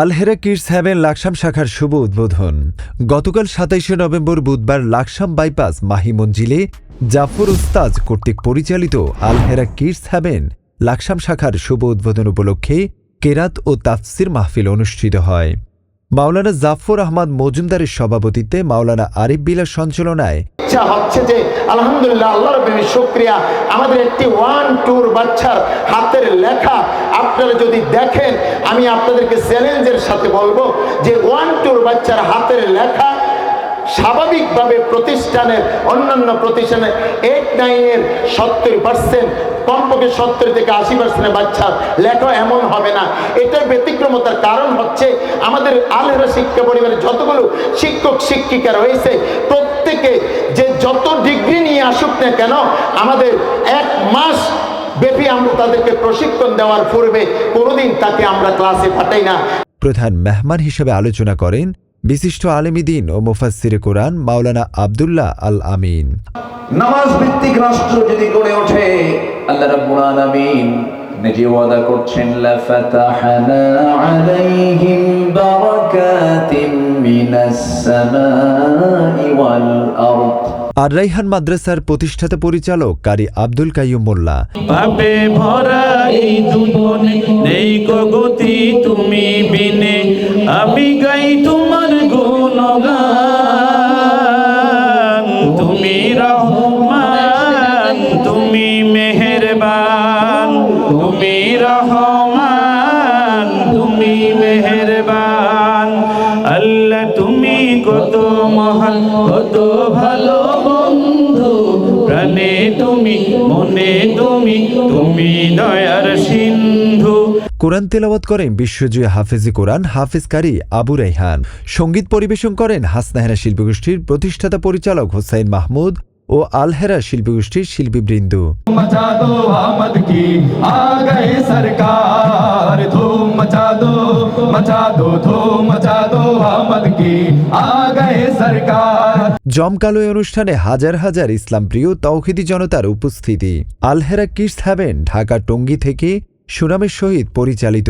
Alhera kids haven Laksam শাখার শুভ উদ্বোধন। গতকাল সাতাইশে নভেম্বর বুধবার লাকসাম বাইপাস মাহি মঞ্জিলে জাফর উস্তাজ কর্তৃক পরিচালিত আলহেরা কিডস হ্যাভেন লাকসাম শাখার শুভ উদ্বোধন উপলক্ষে কেরাত ও তাফসির মাহফিল অনুষ্ঠিত হয়। মাওলানা জাফর আহমদ মজুমদারের সভাপতিত্বে মাওলানা আরিফ বিলার সঞ্চালনায় ইচ্ছা হচ্ছে যে, আলহামদুলিল্লাহ, আল্লাহ রবির শুক্রিয়া। আমাদের একটি ওয়ান টুর বাচ্চার হাতের লেখা আপনারা যদি দেখেন, আমি আপনাদেরকে চ্যালেঞ্জের সাথে বলব যে ওয়ান টুর বাচ্চার হাতের লেখা স্বাভাবিকভাবে প্রতিষ্ঠানের, অন্যান্য প্রতিষ্ঠানের এইট নাইনের সত্তর পার্সেন্ট কমপক্ষে সত্তর থেকে আশি পার্সেন্টের বাচ্চার লেখা এমন হবে না। এটার ব্যতিক্রমতার কারণ হচ্ছে আমাদের আলহেরা শিক্ষা পরিবারের যতগুলো শিক্ষক, শিক্ষিকা রয়েছে, প্রত্যেকে যে যত ডিগ্রি নিয়ে আসুক না কেন, আমাদের এক মাস ব্যাপী আমরা তাদেরকে প্রশিক্ষণ দেওয়ার পূর্বে কোনোদিন তাকে আমরা ক্লাসে পাঠাই না। প্রধান মেহমান হিসেবে আলোচনা করেন বিশিষ্ট আলেমিদিন ও মুফাসসিরে কোরআন মাওলানা আবদুল্লাহ আল আমিন। নামাজ ভিত্তিক রাষ্ট্র যদি গড়ে ওঠে আল্লাহ রাব্বুল আলামিন নিজে ওয়াদা করছেন লা ফাতাহনা আলাইহিম বারাকাতিম মিনাস সামাই ওয়াল আরদ। আর রাইহান মাদ্রাসার প্রতিষ্ঠাতা পরিচালক কারি আব্দুল কাইয়ুম মোল্লা। পাপে ভরা এই জীবনে নেই গতি তুমি বিনে। আমি গাই তোমার আল্লাহ তুমি কত মহান কত ভালো বন্ধু। প্রাণে তুমি মনে তুমি তুমি দয়ার সিন্ধু। কোরআন তেলাওয়াত করেন বিশ্বজয়ী হাফেজি কোরআন হাফেজ কারি আবু রাইহান। সংগীত পরিবেশন করেন হাসনাহেরা শিল্পীগোষ্ঠীর প্রতিষ্ঠাতা পরিচালক হোসাইন মাহমুদ ও আলহেরা শিল্পীগোষ্ঠীর শিল্পীবৃন্দ। मचा दो धूम मचा दो आमद की आ गए सरकार জমকালো এই অনুষ্ঠানে হাজার হাজার ইসলাম প্রিয় তৌহিদি জনতার উপস্থিতি আলহেরা কিডস হ্যাভেন ঢাকা টঙ্গী থেকে সুনামের সহিত পরিচালিত